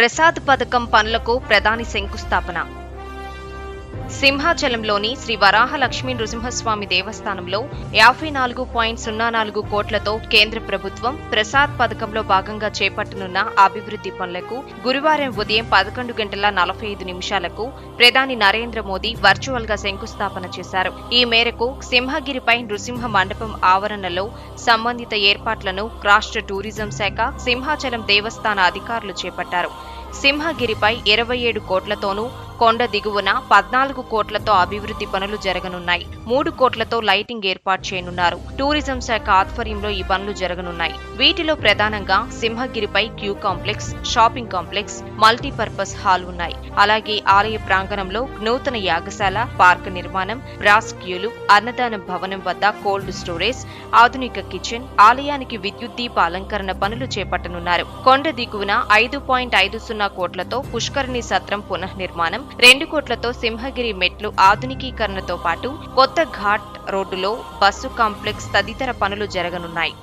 ప్రసాద్ పథకం పనులకు ప్రధాని శంకుస్థాపన. సింహాచలంలోని శ్రీ వరాహలక్ష్మీ నృసింహస్వామి దేవస్థానంలో యాభై నాలుగు పాయింట్ సున్నా నాలుగు కోట్లతో కేంద్ర ప్రభుత్వం ప్రసాద్ పథకంలో భాగంగా చేపట్టనున్న అభివృద్ధి పనులకు గురువారం ఉదయం పదకొండు గంటల నలభై ఐదు నిమిషాలకు ప్రధాని నరేంద్ర మోదీ వర్చువల్గా శంకుస్థాపన చేశారు. ఈ మేరకు సింహగిరిపై నృసింహ మండపం ఆవరణలో సంబంధిత ఏర్పాట్లను రాష్ట్ర టూరిజం శాఖ సింహాచలం దేవస్థాన అధికారులు చేపట్టారు. సింహగిరిపై ఇరవై ఏడు కోట్లతోనూ కొండ దిగువన పద్నాలుగు కోట్లతో అభివృద్ధి పనులు జరగనున్నాయి. మూడు కోట్లతో లైటింగ్ ఏర్పాటు చేయనున్నారు. టూరిజం శాఖ ఆధ్వర్యంలో ఈ పనులు జరగనున్నాయి. వీటిలో ప్రధానంగా సింహగిరిపై queue complex shopping complex multipurpose hall ఉన్నాయి. అలాగే ఆలయ ప్రాంగణంలో నూతన యాగశాల పార్క్ నిర్మాణం బ్రాస్ క్యూలు అన్నదాన భవనం వద్ద కోల్డ్ స్టోరేజ్ ఆధునిక కిచెన్ ఆలయానికి విద్యుత్ దీప అలంకరణ పనులు చేపట్టనున్నారు. కొండ దిగువన ఐదు పాయింట్ ఐదు సున్నా కోట్లతో పుష్కరిణి సత్రం పునఃనిర్మాణం రెండు కోట్లతో సింహగిరి మెట్లు ఆధునికీకరణతో పాటు కొత్త ఘాట్ రోడ్డులో బస్సు కాంప్లెక్స్ తదితర పనులు జరగనున్నాయి.